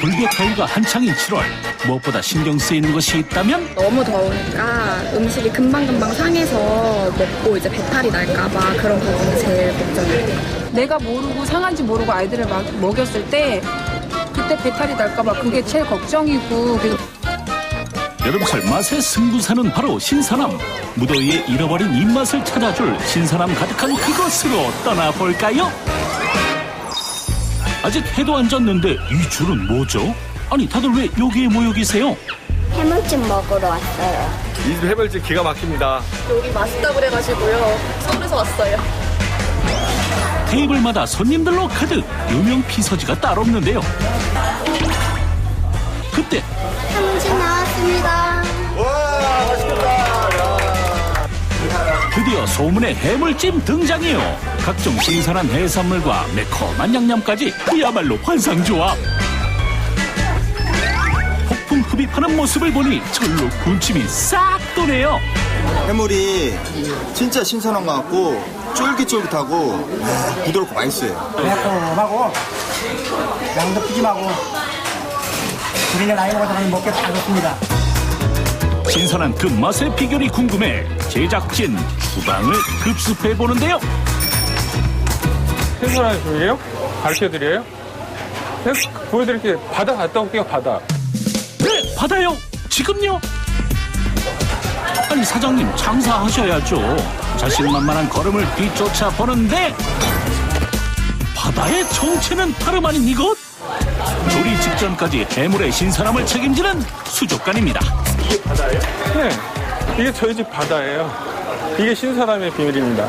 불볕타위가 한창인 7월 무엇보다 신경 쓰이는 것이 있다면 너무 더우니까 음식이 금방금방 상해서 먹고 이제 배탈이 날까봐 그런 부분이 제일 걱정이에요. 내가 모르고 상한지 모르고 아이들을 막 먹였을 때 그때 배탈이 날까봐 그게 제일 걱정이고 여름철 맛의 승부사는 바로 신선함 무더위에 잃어버린 입맛을 찾아줄 신선함 가득한 그곳으로 떠나볼까요? 아직 해도 안 졌는데 이 줄은 뭐죠? 아니 다들 왜 여기에 모여 계세요? 해물찜 먹으러 왔어요. 이 집 해물찜 기가 막힙니다. 여기 맛있다고 그래가지고요. 서울에서 왔어요. 테이블마다 손님들로 가득 유명 피서지가 따로 없는데요 그때 해물찜 나왔습니다. 드디어 소문의 해물찜 등장이요. 각종 신선한 해산물과 매콤한 양념까지 그야말로 환상조합. 폭풍 흡입하는 모습을 보니 절로 군침이 싹 도네요. 해물이 진짜 신선한 것 같고 쫄깃쫄깃하고 네, 부드럽고 맛있어요. 매콤하고 양도 푸짐하고 우리는 나이 먹어서 먹기 잘 좋습니다. 신선한 그 맛의 비결이 궁금해 제작진 주방을 급습해 보는데요. 신선한 줄이에요? 가르쳐드려요? 네, 보여드릴게요. 바다 갔다 올게요, 바다. 네, 받아요. 지금요. 아니 사장님 장사하셔야죠. 자신만만한 걸음을 뒤쫓아 보는데 바다의 정체는 다름 아닌 이곳. 조리 직전까지 해물의 신선함을 책임지는 수족관입니다. 네, 이게 저희 집 바다예요. 이게 신선함의 비밀입니다.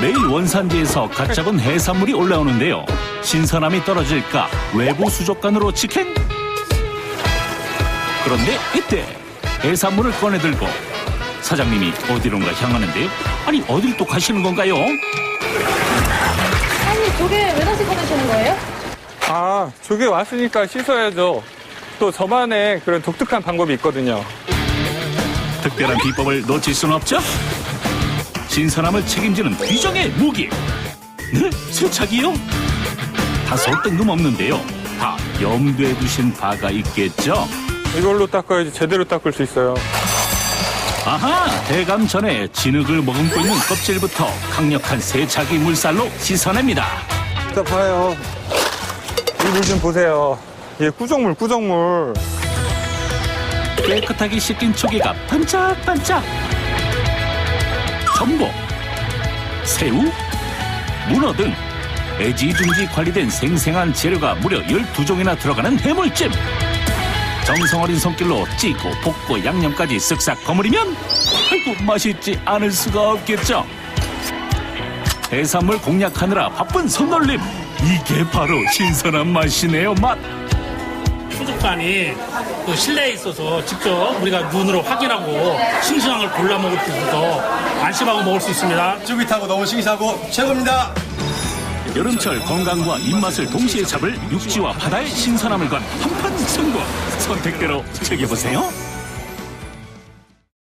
매일 원산지에서 갓 잡은 해산물이 올라오는데요. 신선함이 떨어질까 외부 수족관으로 직행. 그런데 이때 해산물을 꺼내들고 사장님이 어디론가 향하는데요. 아니 어딜 또 가시는 건가요? 아, 저게 왔으니까 씻어야죠. 또 저만의 그런 독특한 방법이 있거든요. 특별한 비법을 놓칠 수는 없죠. 신선함을 책임지는 비정의 무기. 네? 세차기요? 다소 뜬금없는데요. 다 염두에 두신 바가 있겠죠. 이걸로 닦아야지 제대로 닦을 수 있어요. 아하! 대감 전에 진흙을 머금고 있는 껍질부터 강력한 세차기 물살로 씻어냅니다. 자, 봐요. 이 물 좀 보세요. 이게 꾸정물, 꾸정물. 깨끗하게 씻긴 초기가 반짝반짝. 전복, 새우, 문어 등 애지중지 관리된 생생한 재료가 무려 12종이나 들어가는 해물찜. 정성 어린 손길로 찌고 볶고 양념까지 쓱싹 버무리면 아이고 맛있지 않을 수가 없겠죠. 해산물 공략하느라 바쁜 손놀림. 이게 바로 신선한 맛이네요, 맛. 수족관이 그 실내에 있어서 직접 우리가 눈으로 확인하고 싱싱한 걸 골라 먹을 수 있어서 안심하고 먹을 수 있습니다. 쫄깃하고 너무 싱싱하고 최고입니다. 여름철 건강과 입맛을 동시에 잡을 육지와 바다의 신선함을 건 한판 승부 선택대로 즐겨보세요.